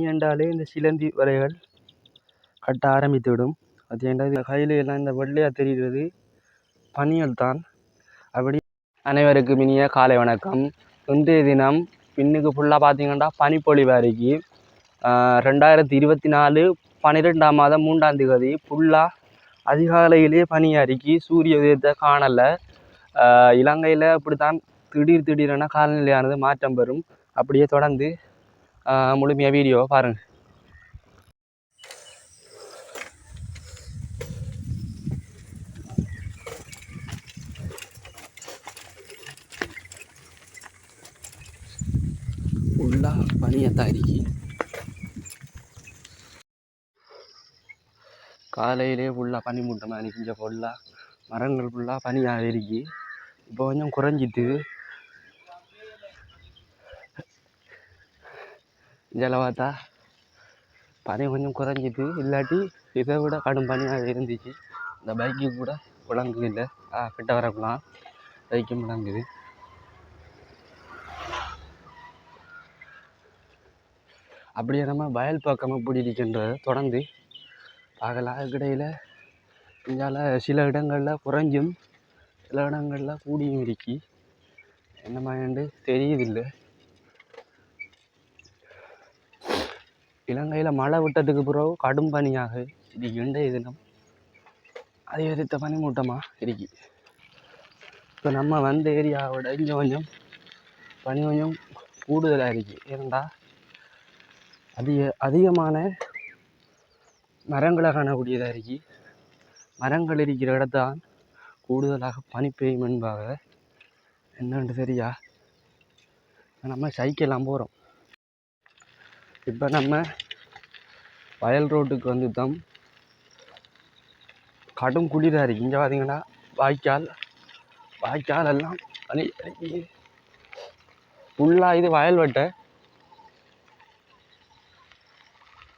பனி என்றாலே இந்த சிலந்தி வலைகள் கட்ட ஆரம்பித்து விடும் அது இந்த கையில் எல்லாம் இந்த வெள்ளையாக தெரிகிறது. பனியல் தான். அப்படி அனைவருக்கும் இனிய காலை வணக்கம். இன்றைய தினம் பின்னுக்கு ஃபுல்லாக பார்த்தீங்கன்னா பனிப்பொழிவு வரைக்கு ரெண்டாயிரத்தி இருபத்தி நாலு பன்னிரெண்டாம் மாதம் மூன்றாம் தேதி ஃபுல்லாக அதிகாலையிலே பனி அறிக்கி சூரிய உதயத்தை காணலை. இலங்கையில் இப்படித்தான் திடீர் திடீரென காலநிலையானது மாற்றம் பெறும். அப்படியே தொடர்ந்து முழுமையாக வீடியோவை பாருங்கள் ஃபுல்லாக பனியத்தான் இருக்கு காலையிலே ஃபுல்லாக பனி மூட்டமாக நிற்கிஞ்ச ஃபுல்லாக மரங்கள் ஃபுல்லாக பனியாக இருக்கு இப்போ கொஞ்சம் குறைஞ்சிட்டு இதில் பனி கொஞ்சம் குறைஞ்சிது இல்லாட்டி இதை விட கடும் பனியாக இருந்துச்சு. இந்த பைக்கு கூட விளங்குது இல்லை. ஆ கிட்ட வரப்பெல்லாம் பைக்கும் விளங்குது அப்படியே நம்ம வயல் பக்கமாக எப்படி தொடர்ந்து பார்க்கலாம். அதுக்கிடையில் இதால் சில இடங்களில் குறைஞ்சும் சில இடங்களில் கூடியும் இருக்கு. என்ன மாதிரிண்டு தெரியுதில்லை. இலங்கையில் மழை விட்டதுக்கு பிறகு கடும் பனியாக இது இன்றைய தினம் அதிகரித்த பனிமூட்டமாக இருக்கு. இப்போ நம்ம வந்த ஏரியாவோட இங்கே கொஞ்சம் பனி கொஞ்சம் கூடுதலாக இருக்கு. ஏனெண்டா அதிக அதிகமான மரங்களை காணக்கூடியதாக இருக்கு. மரங்கள் இருக்கிற இடத்தான் கூடுதலாக பனி பெய்யும் என்பாக என்னென்று சரியா நம்ம சைக்கிள்லாம் போகிறோம் இப்போ நம்ம வயல் ரோட்டுக்கு வந்துட்டோம். கடும் குளிராக இருக்குது இங்கே பார்த்தீங்கன்னா வாய்க்கால் வாய்க்கால் எல்லாம் பனி ஃபுல்லாக இது வயல் வெட்டை.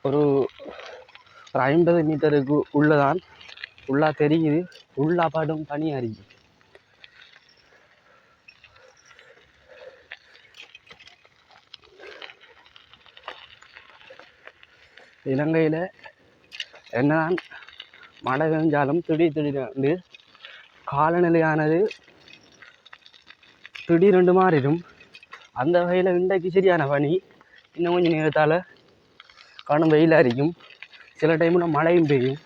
ஒரு ஒரு ஐம்பது மீட்டருக்கு உள்ளதான். ஃபுல்லாக தெரியுது. ஃபுல்லாக பாடும் பனியாக இருக்குது இலங்கையில் என்னதான் மழை பெஞ்சாலும் திடீர் திடீரென்று வந்து காலநிலையானது திடீரென்று மாறிடும். அந்த வகையில் இன்றைக்கு சரியான பனி. இன்னும் கொஞ்சம் நேரத்தால் கடும் வெயிலாக இருக்கும் சில டைமில் மழையும் பெய்யும்.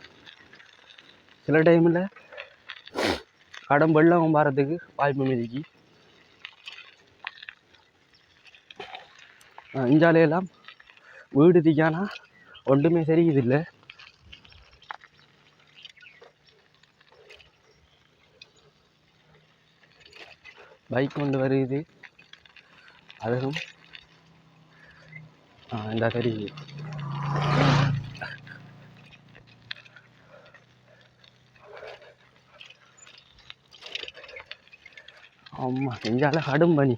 சில டைமில் கடும் வெள்ளம் வரதுக்கு வாய்ப்பு மிதிக்கு இஞ்சாலையெல்லாம் வீடு திக்கானா ஒன்றுமே சரியுதில்லை பைக் கொண்டு வருது. அதுவும் இந்த தெரியுது ஆமாம் இங்கால கடும் பனி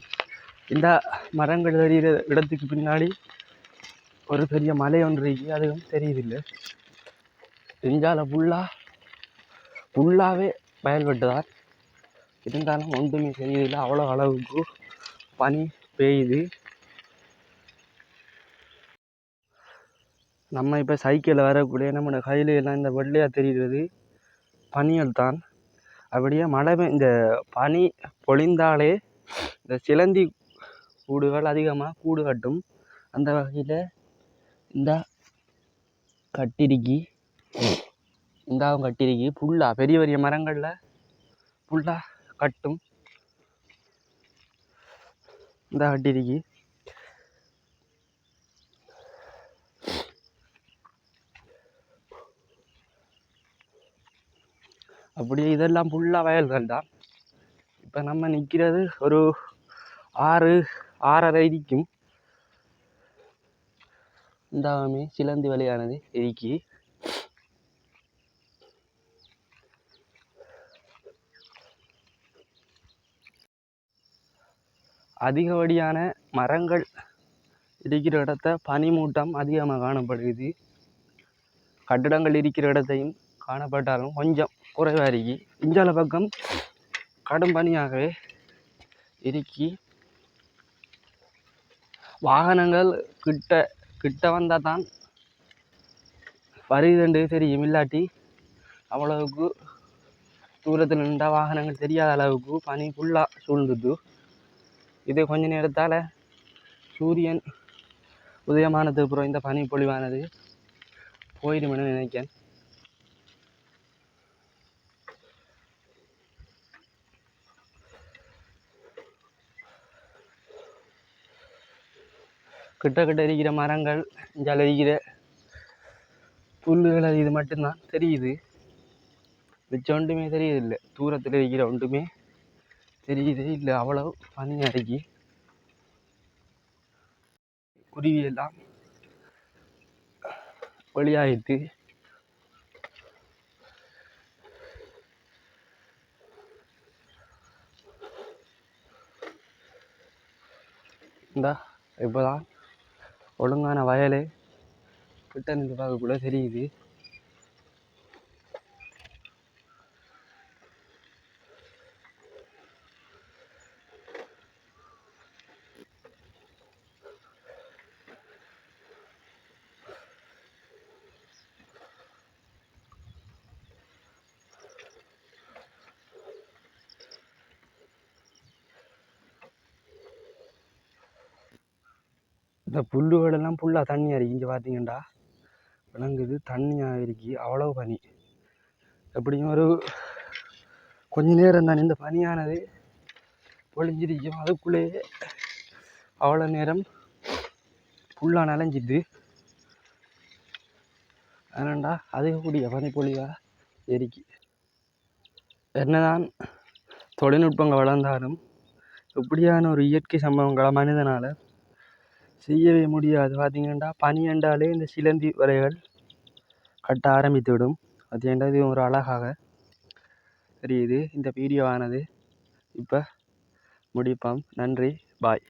இந்த மரங்கள் தெரிகிற இடத்துக்கு பின்னாடி ஒரு பெரிய மலை ஒன்று இருக்கு அதுவும் தெரியுதில்லை. இஞ்சால ஃபுல்லாக ஃபுல்லாகவே பயல்பட்டுதான் இருந்தாலும் ஒன்றுமே தெரியுதில்லை. அவ்வளோ அளவுக்கு பனி பெய்யுது. நம்ம இப்போ சைக்கிளில் வரக்கூடிய நம்ம கையில் எல்லாம் இந்த வெள்ளையாக தெரிகிறது பனிகள் தான். அப்படியே மழை இந்த பனி பொழிந்தாலே இந்த சிலந்தி கூடுகள் அதிகமாக கூடு கட்டும். அந்த வகையில் இந்த கட்டிருக்கி. இந்தாவும் கட்டிருக்கி. புல்லா பெரிய பெரிய மரங்களில் புல்லா கட்டும். இந்த கட்டிருக்கி. அப்படியே இதெல்லாம் ஃபுல்லாக வயல்கள் தான் இப்போ நம்ம நிற்கிறது ஒரு ஆறு ஆறரை இருக்கும் இந்தாமே சிலந்தி வழியானது எரிக்கி அதிகப்படியான மரங்கள் இருக்கிற இடத்த பனிமூட்டம் அதிகமாக காணப்படுகிறது. கட்டிடங்கள் இருக்கிற இடத்தையும் காணப்பட்டாலும் கொஞ்சம் குறைவாக இருக்கு. இஞ்சால பக்கம் கடும் பனியாகவே இருக்கி வாகனங்கள் கிட்ட கிட்ட வந்தால் தான் வருதுண்டு தெரியும். இல்லாட்டி அவ்வளவுக்கு தூரத்தில் நின்றால் வாகனங்கள் தெரியாத அளவுக்கு பனி ஃபுல்லாக சூழ்ந்துட்டு இது கொஞ்ச நேரத்தால் சூரியன் உதயமானதுக்கு அப்புறம் இந்த பனி பொழிவானது போயிடுமென்னு நினைக்கிறேன். கிட்ட கிட்ட இருக்கிற மரங்கள் இங்கே இருக்கிற புல்லுகள் அது இது மட்டும்தான். தெரியுது. மிச்சம் ஒன்றுமே தெரியுது இல்லை தூரத்தில் இருக்கிற ஒன்றுமே தெரியுதே இல்லை. அவ்வளவு பனி இருக்கு குருவியெல்லாம் வழியாயிட்டு இந்தா இந்தா இப்போதான் ஒழுங்கான வயல் கிட்ட நின்று பார்க்கக்குள்ள தெரியுது. இந்த புல்லுகளெல்லாம் ஃபுல்லாக தண்ணியாக இருக்குது இங்கே பார்த்தீங்கண்டா விளங்குது தண்ணியாக இருக்குது அவ்வளோ பனி. எப்படியும் ஒரு கொஞ்ச நேரம் தானே இந்த பனியானது பொழிஞ்சிருக்கும். அதுக்குள்ளேயே அவ்வளோ நேரம் ஃபுல்லாக நனைஞ்சிது. அதனாண்டா அதிகக்கூடிய பனிப்பொழிவாக எரிக்கு என்னதான் தொழில்நுட்பங்கள் வளர்ந்தாலும் இப்படியான ஒரு இயற்கை சம்பவங்களை மனிதனால் செய்யவே முடியாது. பார்த்தீங்கன்னா பனி என்றாலே இந்த சிலந்தி வலைகள் கட்ட ஆரம்பித்து விடும் அது என்றது ஒரு அழகாக தெரியுது. இந்த வீடியோவானது இப்போ முடிப்போம். நன்றி. பாய்